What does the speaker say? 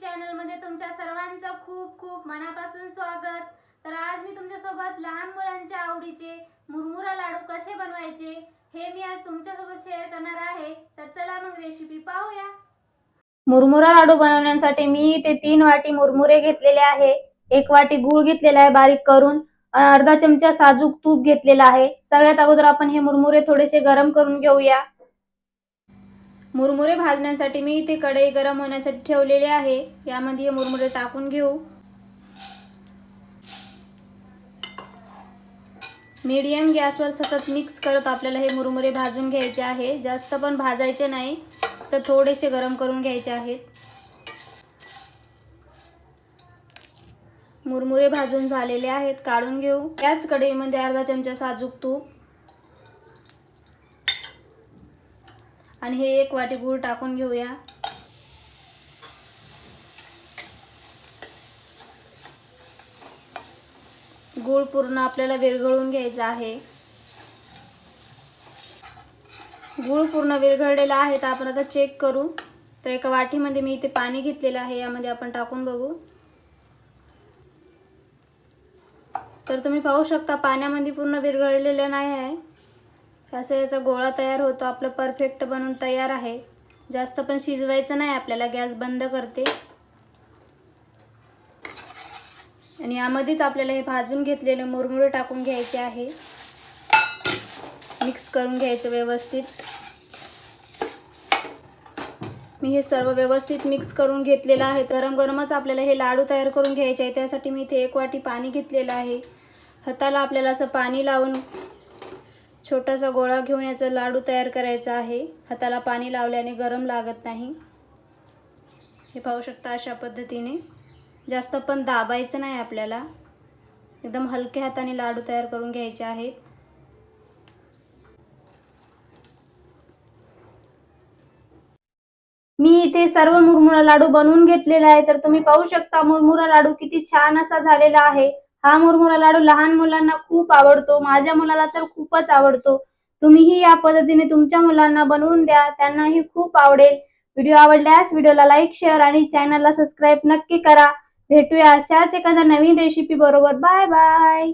चॅनलमध्ये तुमच्या सर्वांचं खूप खूप मनापासून स्वागत. तर आज मी तुमच्यासोबत लहान मुलांच्या आवडीचे मुरमुरा लाडू कसे बनवायचे हे मी आज तुमच्यासोबत शेअर करणार आहे. तर चला मग रेसिपी पाहूया. मुरमुरा लाडू बनवण्यासाठी मी इथे तीन वाटी मुरमुरे घेतलेले आहे. एक वाटी गूळ घेतलेला आहे बारीक करून. अर्धा चमचा साजूक तूप घेतलेला आहे. सगळ्यात अगोदर आपण हे मुरमुरे थोडेसे गरम करून घेऊया. मुरमुरे भाजण्यासाठी मी इथे कढई गरम होण्यासाठी ठेवलेले आहे. यामध्ये मुरमुरे टाकून घेऊ. मीडियम गॅसवर सतत मिक्स करत आपल्याला हे मुरमुरे भाजून घ्यायचे आहे. जास्त पण भाजायचे नाही तर थोडेसे गरम करून घ्यायचे आहेत. मुरमुरे भाजून झालेले आहेत काढून घेऊ. त्याच कढईमध्ये अर्धा चमचा साजूक तूप आणि हे एक वाटी गूळ टाकून घेऊया. गूळ पूर्ण आपल्याला विरघळून घ्यायचा आहे. गूळ पूर्ण विरघळलेला आहे तर आपण आता चेक करू. तर एका वाटीमध्ये मी इथे पाणी घेतलेलं आहे यामध्ये आपण टाकून बघू. तर तुम्ही पाहू शकता पाण्यामध्ये पूर्ण विरघळलेलं नाही आहे. असं याचा गोळा तयार होतो. आपलं परफेक्ट बनून तयार आहे. जास्त पण शिजवायचं नाही. आपल्याला गॅस बंद करते. आणि यामध्येच आपल्याला हे भाजून घेतलेले मुरमुरे टाकून घ्यायचे आहे. मिक्स करून घ्यायचं व्यवस्थित. मी हे सर्व व्यवस्थित मिक्स करून घेतलेलं आहे. गरम गरमच आपल्याला हे लाडू तयार करून घ्यायचे आहे. त्यासाठी मी इथे एक वाटी पाणी घेतलेलं आहे. हाताला आपल्याला असं पाणी लावून छोटासा गोळा घेऊन याचा लाडू तयार करायचा आहे. हाताला पाणी लावल्याने गरम लागत नाही. हे पाहू शकता अशा पद्धतीने. जास्त पण दाबायचं नाही आपल्याला. एकदम हलक्या हाताने लाडू तयार करून घ्यायचे आहेत. मी इथे सर्व मुरमुरा लाडू बनवून घेतलेला आहे. तर तुम्ही पाहू शकता मुरमुरा लाडू किती छान असा झालेला आहे. हा मुरमुरा लाडू लहान मुलांना खूप आवडतो माझ्या मुलाला तर खूपच आवडतो. तुम्हीही या पद्धतीने तुमच्या मुलांना बनवून द्या त्यांनाही खूप आवडेल. व्हिडिओ आवडल्यास व्हिडिओला लाईक शेअर आणि चॅनलला सबस्क्राईब नक्की करा. भेटूया अशाच एखाद्या नवीन रेसिपी बरोबर. Bye bye.